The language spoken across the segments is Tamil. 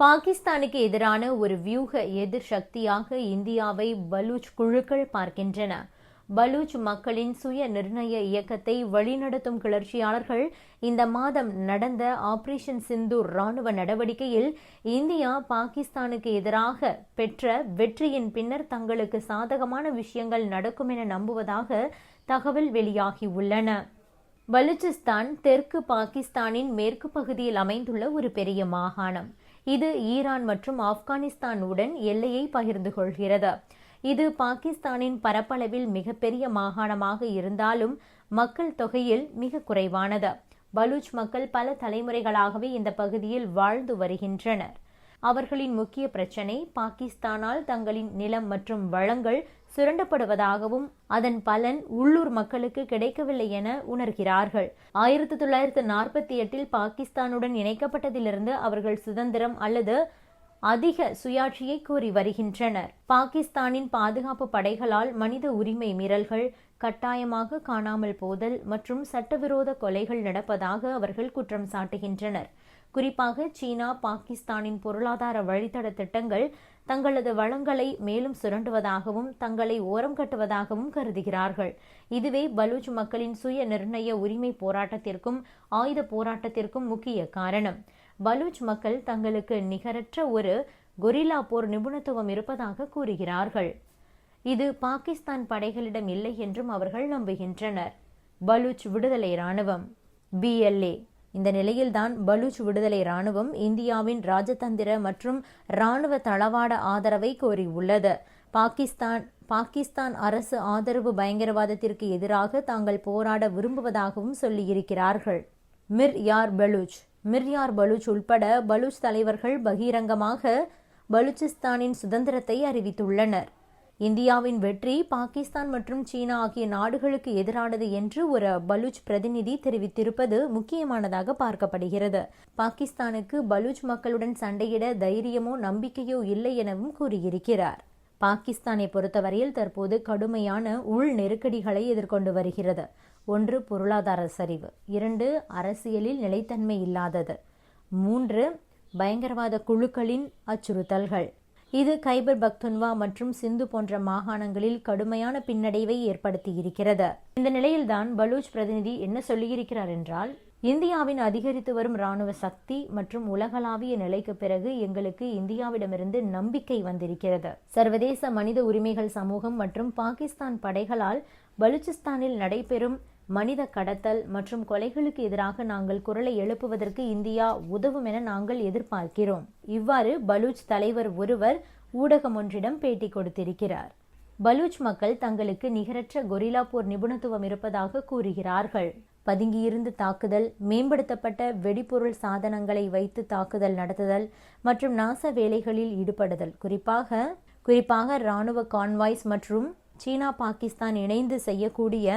பாகிஸ்தானுக்கு எதிரான ஒரு வியூக எதிர் சக்தியாக இந்தியாவை பலூச் குழுக்கள் பார்க்கின்றன. பலூச் மக்களின் சுய நிர்ணய இயக்கத்தை வழிநடத்தும் கிளர்ச்சியாளர்கள் இந்த மாதம் நடந்த ஆபரேஷன் சிந்தூர் ராணுவ நடவடிக்கையில் இந்தியா பாகிஸ்தானுக்கு எதிராக பெற்ற வெற்றியின் பின்னர் தங்களுக்கு சாதகமான விஷயங்கள் நடக்கும் என நம்புவதாக தகவல் வெளியாகியுள்ளன. பலுச்சிஸ்தான் தெற்கு பாகிஸ்தானின் மேற்கு பகுதியில் அமைந்துள்ள ஒரு பெரிய மாகாணம். இது ஈரான் மற்றும் ஆப்கானிஸ்தான் உடன் எல்லையை பகிர்ந்து கொள்கிறது. இது பாகிஸ்தானின் பரப்பளவில் மிகப்பெரிய மாகாணமாக இருந்தாலும் மக்கள் தொகையில் மிக குறைவானது. பலூச் மக்கள் பல தலைமுறைகளாகவே இந்த பகுதியில் வாழ்ந்து வருகின்றனர். அவர்களின் முக்கிய பிரச்சினை பாகிஸ்தானால் தங்களின் நிலம் மற்றும் வளங்கள் சுரண்டப்படுவதாகவும் அதன் பலன் உள்ளூர் மக்களுக்கு கிடைக்கவில்லை என உணர்கிறார்கள். ஆயிரத்தி தொள்ளாயிரத்து நாற்பத்தி எட்டில் பாகிஸ்தானுடன் இணைக்கப்பட்டதிலிருந்து அவர்கள் சுதந்திரம் அல்லது அதிக சுயாட்சியை கூறி வருகின்றனர். பாகிஸ்தானின் பாதுகாப்பு படைகளால் மனித உரிமை மீறல்கள் கட்டாயமாக காணாமல் போதல் மற்றும் சட்டவிரோத கொலைகள் நடப்பதாக அவர்கள் குற்றம் சாட்டுகின்றனர். குறிப்பாக சீனா பாகிஸ்தானின் பொருளாதார வழித்தட திட்டங்கள் தங்களது வளங்களை மேலும் சுரண்டுவதாகவும் தங்களை ஓரம் கட்டுவதாகவும் கருதுகிறார்கள். இதுவே பலூச் மக்களின் சுய நிர்ணய உரிமை போராட்டத்திற்கும் ஆயுத போராட்டத்திற்கும் முக்கிய காரணம். பலூச் மக்கள் தங்களுக்கு நிகரற்ற ஒரு கொரில்லா போர் நிபுணத்துவம் இருப்பதாக கூறுகிறார்கள். இது பாகிஸ்தான் படைகளிடம் இல்லை என்றும் அவர்கள் நம்புகின்றனர். பலூச் விடுதலை இராணுவம். பிஎல்ஏ இந்த நிலையில்தான் பலூச் விடுதலை ராணுவம் இந்தியாவின் ராஜதந்திர மற்றும் இராணுவ தளவாட ஆதரவை கோரியுள்ளது. பாகிஸ்தான் பாகிஸ்தான் அரசு ஆதரவு பயங்கரவாதத்திற்கு எதிராக தாங்கள் போராட விரும்புவதாகவும் சொல்லியிருக்கிறார்கள். மிர் யார் பலூச்? மிர்யார் பலூச் உள்பட பலூச் தலைவர்கள் பகிரங்கமாக பலூச்சிஸ்தானின் சுதந்திரத்தை அறிவித்துள்ளனர். இந்தியாவின் வெற்றி பாகிஸ்தான் மற்றும் சீனா ஆகிய நாடுகளுக்கு எதிரானது என்று ஒரு பலூச் பிரதிநிதி தெரிவித்திருப்பது முக்கியமானதாக பார்க்கப்படுகிறது. பாகிஸ்தானுக்கு பலூச் மக்களுடன் சண்டையிட தைரியமோ நம்பிக்கையோ இல்லை எனவும் கூறியிருக்கிறார். பாகிஸ்தானை பொறுத்தவரையில் தற்போது கடுமையான உள் நெருக்கடிகளை எதிர்கொண்டு வருகிறது. ஒன்று பொருளாதார சரிவு. இரண்டு அரசியலில் நிலைத்தன்மை இல்லாதது. மூன்று பயங்கரவாத குழுக்களின் அச்சுறுத்தல்கள். இது கைபர் பக்துன்வா மற்றும் சிந்து போன்ற மாகாணங்களில் கடுமையான பின்னடைவை ஏற்படுத்தி இருக்கிறது இந்த நிலையில்தான் பலூச் பிரதிநிதி என்ன சொல்லியிருக்கிறார் என்றால் இந்தியாவின் அதிகரித்து வரும் இராணுவ சக்தி மற்றும் உலகளாவிய நிலைக்கு பிறகு எங்களுக்கு இந்தியாவிடமிருந்து நம்பிக்கை வந்திருக்கிறது. சர்வதேச மனித உரிமைகள் சமூகம் மற்றும் பாகிஸ்தான் படைகளால் பலூச்சிஸ்தானில் நடைபெறும் மனித கடத்தல் மற்றும் கொலைகளுக்கு எதிராக நாங்கள் குரலை எழுப்புவதற்கு இந்தியா உதவும் என நாங்கள் எதிர்பார்க்கிறோம். இவ்வாறு பலூச் தலைவர் ஒருவர் ஊடகம் ஒன்றிடம் பேட்டி கொடுத்திருக்கிறார். பலூச் மக்கள் தங்களுக்கு நிகரற்ற கொரில்லா போர் நிபுணத்துவம் இருப்பதாக கூறுகிறார்கள். பதுங்கியிருந்து தாக்குதல் மேம்படுத்தப்பட்ட வெடிபொருள் சாதனங்களை வைத்து தாக்குதல் நடத்துதல் மற்றும் நாச வேலைகளில் ஈடுபடுதல். குறிப்பாக குறிப்பாக இராணுவ கான்வாய்ஸ் மற்றும் சீனா பாகிஸ்தான் இணைந்து செய்யக்கூடிய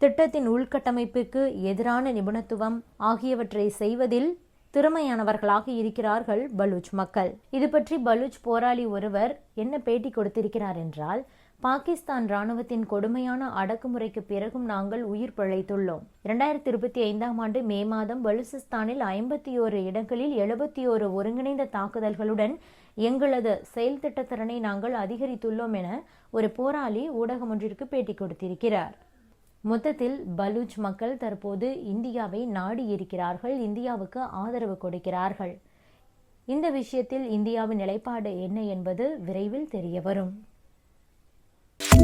திட்டத்தின் உள்கட்டமைப்புக்கு எதிரான நிபுணத்துவம் ஆகியவற்றை செய்வதில் திறமையானவர்களாக இருக்கிறார்கள் பலூச் மக்கள். இது பற்றி பலூச் போராளி ஒருவர் என்ன பேட்டி கொடுத்திருக்கிறார் என்றால் பாகிஸ்தான் ராணுவத்தின் கொடுமையான அடக்குமுறைக்கு பிறகும் நாங்கள் உயிர் பிழைத்துள்ளோம். இரண்டாயிரத்தி இருபத்தி ஐந்தாம் ஆண்டு மே மாதம் பலுசிஸ்தானில் ஐம்பத்தி ஓரு இடங்களில் எழுபத்தி ஓரு ஒருங்கிணைந்த தாக்குதல்களுடன் எங்களது செயல் திட்டத்திறனை நாங்கள் அதிகரித்துள்ளோம் என ஒரு போராளி ஊடகம் ஒன்றிற்கு பேட்டி கொடுத்திருக்கிறார். மொத்தத்தில் பலூச் மக்கள் தற்போது இந்தியாவை நாடி இருக்கிறார்கள் இந்தியாவுக்கு ஆதரவு கொடுக்கிறார்கள். இந்த விஷயத்தில் இந்தியாவின் நிலைப்பாடு என்ன என்பது விரைவில் தெரியவரும்.